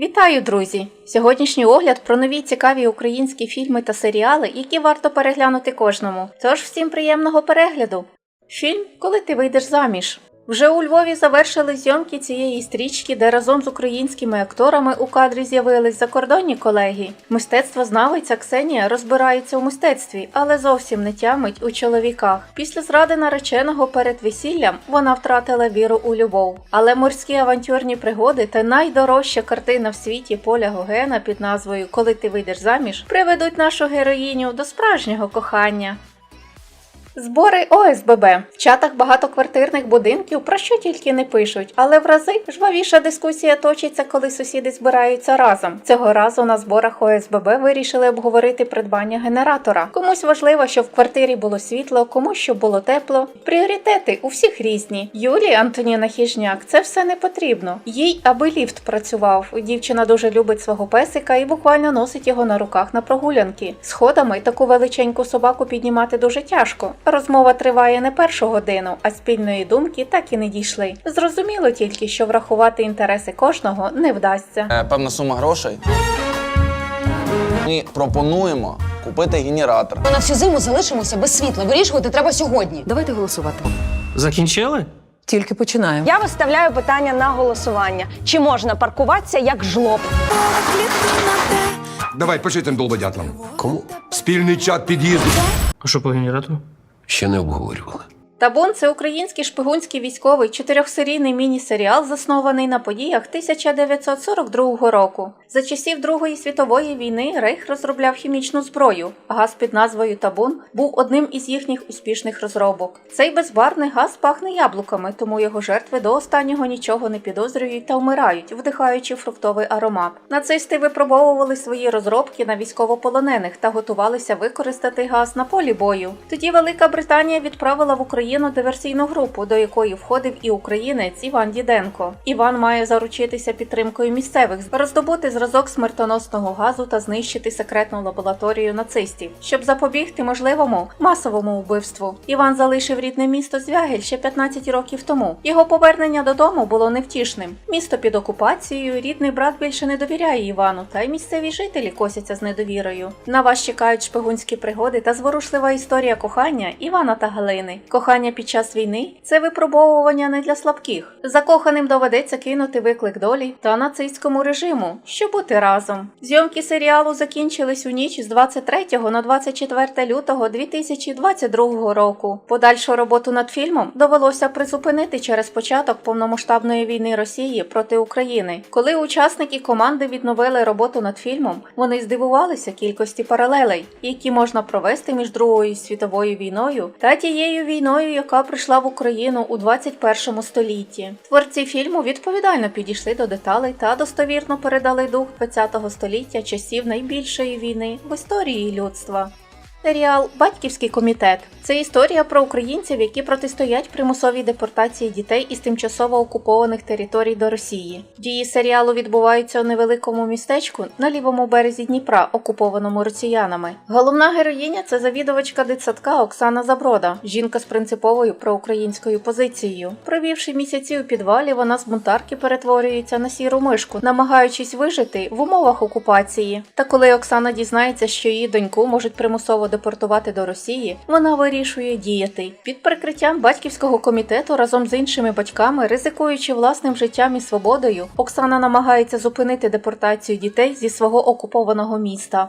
Вітаю, друзі! Сьогоднішній огляд про нові цікаві українські фільми та серіали, які варто переглянути кожному. Тож всім приємного перегляду! Фільм Коли ти вийдеш заміж. Вже у Львові завершили зйомки цієї стрічки, де разом з українськими акторами у кадрі з'явились закордонні колеги. Мистецтвознавиця Ксенія розбирається у мистецтві, але зовсім не тямить у чоловіках. Після зради нареченого перед весіллям вона втратила віру у любов. Але морські авантюрні пригоди та найдорожча картина в світі Поля Гогена під назвою Коли ти вийдеш заміж приведуть нашу героїню до справжнього кохання. Збори ОСББ в чатах багатоквартирних будинків про що тільки не пишуть, але в рази жвавіша дискусія точиться, коли сусіди збираються разом. Цього разу на зборах ОСББ вирішили обговорити придбання генератора. Комусь важливо, щоб в квартирі було світло, комусь щоб було тепло. Пріоритети у всіх різні. Юлії Антоніна Хіжняк це все не потрібно. Їй аби ліфт працював. Дівчина дуже любить свого песика і буквально носить його на руках на прогулянки. Сходами таку величеньку собаку піднімати дуже тяжко. Розмова триває не першу годину, а спільної думки так і не дійшли. Зрозуміло тільки, що врахувати інтереси кожного не вдасться. Е, певна сума грошей. Ми пропонуємо купити генератор. Ми на всю зиму залишимося без світла. Вирішувати треба сьогодні. Давайте голосувати. Закінчили? Тільки починаємо. Я виставляю питання на голосування: чи можна паркуватися як жлоб? Давай пиши тим долбодятлам. Кому? Спільний чат під'їзду. А що по генератору? Ще не обговорювали. Табун це український шпигунський військовий чотирьохсерійний міні-серіал, заснований на подіях 1942 року. За часів Другої світової війни Рейх розробляв хімічну зброю. Газ під назвою Табун був одним із їхніх успішних розробок. Цей безбарний газ пахне яблуками, тому його жертви до останнього нічого не підозрюють та вмирають, вдихаючи фруктовий аромат. Нацисти випробовували свої розробки на військовополонених та готувалися використати газ на полі бою. Тоді Велика Британія відправила в Україну диверсійну групу, до якої входив і українець Іван Діденко. Іван має заручитися підтримкою місцевих, роздобути зразок смертоносного газу та знищити секретну лабораторію нацистів, щоб запобігти можливому масовому вбивству. Іван залишив рідне місто Звягель ще 15 років тому. Його повернення додому було невтішним. Місто під окупацією, рідний брат більше не довіряє Івану, та й місцеві жителі косяться з недовірою. На вас чекають шпигунські пригоди та зворушлива історія кохання Івана та Галини. Кохання під час війни це випробовування не для слабких. Закоханим доведеться кинути виклик долі та нацистському режиму, щоб бути разом. Зйомки серіалу закінчились у ніч з 23 на 24 лютого 2022 року. Подальшу роботу над фільмом довелося призупинити через початок повномасштабної війни Росії проти України. Коли учасники команди відновили роботу над фільмом, вони здивувалися кількості паралелей, які можна провести між Другою світовою війною та тією війною, яка прийшла в Україну у 21 столітті. Творці фільму відповідально підійшли до деталей та достовірно передали дух ХХ століття часів найбільшої війни в історії людства. Серіал Батьківський комітет це історія про українців, які протистоять примусовій депортації дітей із тимчасово окупованих територій до Росії. Дії серіалу відбуваються у невеликому містечку на лівому березі Дніпра, окупованому росіянами. Головна героїня це завідувачка дитсадка Оксана Заброда, жінка з принциповою проукраїнською позицією. Провівши місяці у підвалі, вона з бунтарки перетворюється на сіру мишку, намагаючись вижити в умовах окупації. Та коли Оксана дізнається, що її доньку можуть примусово депортувати до Росії, вона вирішує діяти під прикриттям батьківського комітету разом з іншими батьками, ризикуючи власним життям і свободою. Оксана намагається зупинити депортацію дітей зі свого окупованого міста.